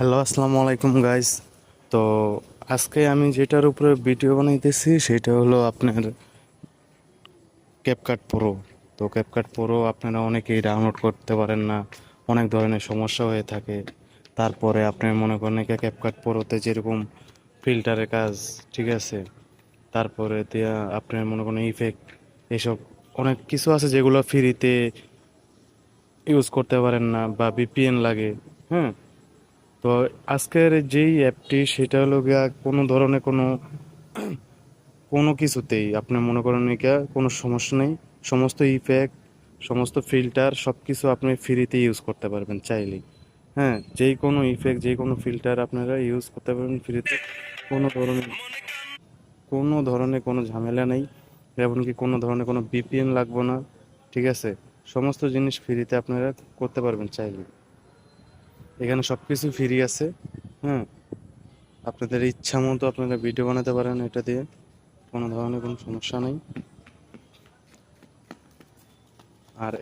Hello আসসালামু আলাইকুম guys তো আজকে আমি যেটার উপরে ভিডিও বানাইতেছি, সেটা হলো আপনার ক্যাপকাট প্রো তো ক্যাপকাট প্রো আপনারা অনেকেই ডাউনলোড করতে পারেন না, অনেক ধরনের সমস্যা হয়ে থাকে। তারপরে আপনি মনে করেন ক্যাপকাট প্রোতে যেরকম ফিল্টারের কাজ, ঠিক আছে? তারপরে দিয়া আপনার মনে করেন ইফেক্ট এসব অনেক কিছু আছে যেগুলো ফ্রিতে ইউজ করতে পারেন না বা বিপিএন লাগে হ্যাঁ তো আজকের যেই অ্যাপটি, সেটা হলো গিয়া কোনো ধরনের কোনো কোনো কিছুতেই আপনি মনে করেন গিয়া কোনো সমস্যা নেই। সমস্ত ইফেক্ট সমস্ত ফিল্টার সব কিছু আপনি ফ্রিতে ইউজ করতে পারবেন চাইলেই। হ্যাঁ যেই কোনো ইফেক্ট যেই কোনো ফিল্টার আপনারা ইউজ করতে পারবেন ফ্রিতে কোনো ধরনের কোনো ধরনের কোনো ঝামেলা নেই। এমনকি কোনো ধরনের কোনো বিপিএন লাগবে না। ঠিক আছে? সমস্ত জিনিস ফ্রিতে আপনারা করতে পারবেন চাইলে এখানে সব কিছু ফ্রি আছে হ্যাঁ আপনাদের ইচ্ছা মতো আপনারা ভিডিও বানাতে পারেন এটা দিয়ে, কোনো ধরনের কোনো সমস্যা নেই। আর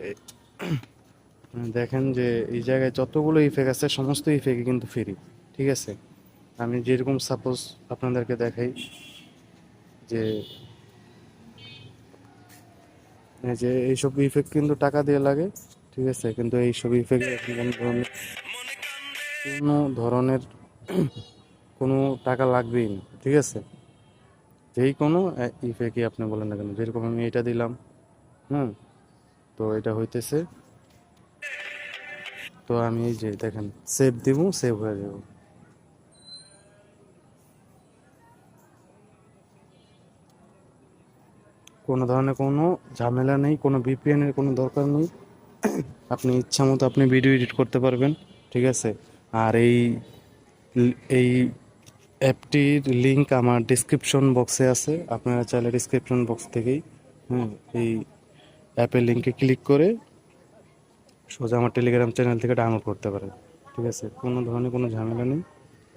দেখেন যে এই জায়গায় যতগুলো ইফেক্ট আছে, সমস্ত ইফেক্টই কিন্তু ফ্রি ঠিক আছে? আমি যেরকম সাপোজ আপনাদেরকে দেখাই যে যে এইসব ইফেক্ট কিন্তু টাকা দিয়ে লাগে, ঠিক আছে? কিন্তু এইসব ইফেক্ট কোনো ধরনের কোনো টাকা লাগবেই না, ঠিক আছে? যেই কোনো ইফেক্টই আপনি বলেন না কেন, যেরকম আমি এটা দিলাম, হুম? তো এটা হইতেছে, তো আমি এই যে দেখেন সেভ দিব সেভ হয়ে যাব। কোনো ধরনের কোনো ঝামেলা নেই, কোনো ভিপিএন এর কোনো দরকার নেই। আপনি ইচ্ছা মতো আপনি ভিডিও এডিট করতে পারবেন, ঠিক আছে? আর এই এই অ্যাপটির লিংক আমার ডিসক্রিপশন বক্সে আছে। আপনারা চাইলে ডিসক্রিপশন বক্স থেকেই হ্যাঁ এই অ্যাপের লিঙ্কে ক্লিক করে সোজা আমার টেলিগ্রাম চ্যানেল থেকে ডাউনলোড করতে পারেন। ঠিক আছে? কোনো ধরনের কোনো ঝামেলা নেই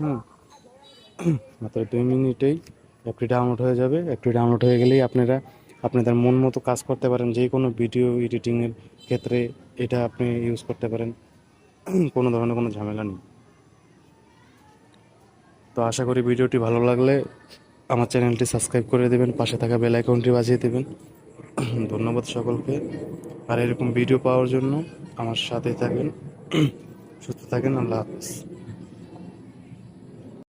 হ্যাঁ। মাত্র দুই মিনিটেই অ্যাপটি ডাউনলোড হয়ে যাবে। অ্যাপটি ডাউনলোড হয়ে গেলেই আপনারা, আপনাদের মন মতো কাজ করতে পারেন। যে কোনো ভিডিও এডিটিংয়ের ক্ষেত্রে এটা আপনি ইউজ করতে পারেন। কোনো ধরনের কোনো ঝামেলা নেই। তো আশা করি ভিডিওটি ভালো লাগলে আমার চ্যানেলটি সাবস্ক্রাইব করে দেবেন, পাশে থাকা বেল আইকনটি বাজিয়ে দেবেন। ধন্যবাদ সকলকে। আর এরকম ভিডিও পাওয়ার জন্য আমার সাথেই থাকেন। সুস্থ থাকেন, আল্লাহ হাফিজ।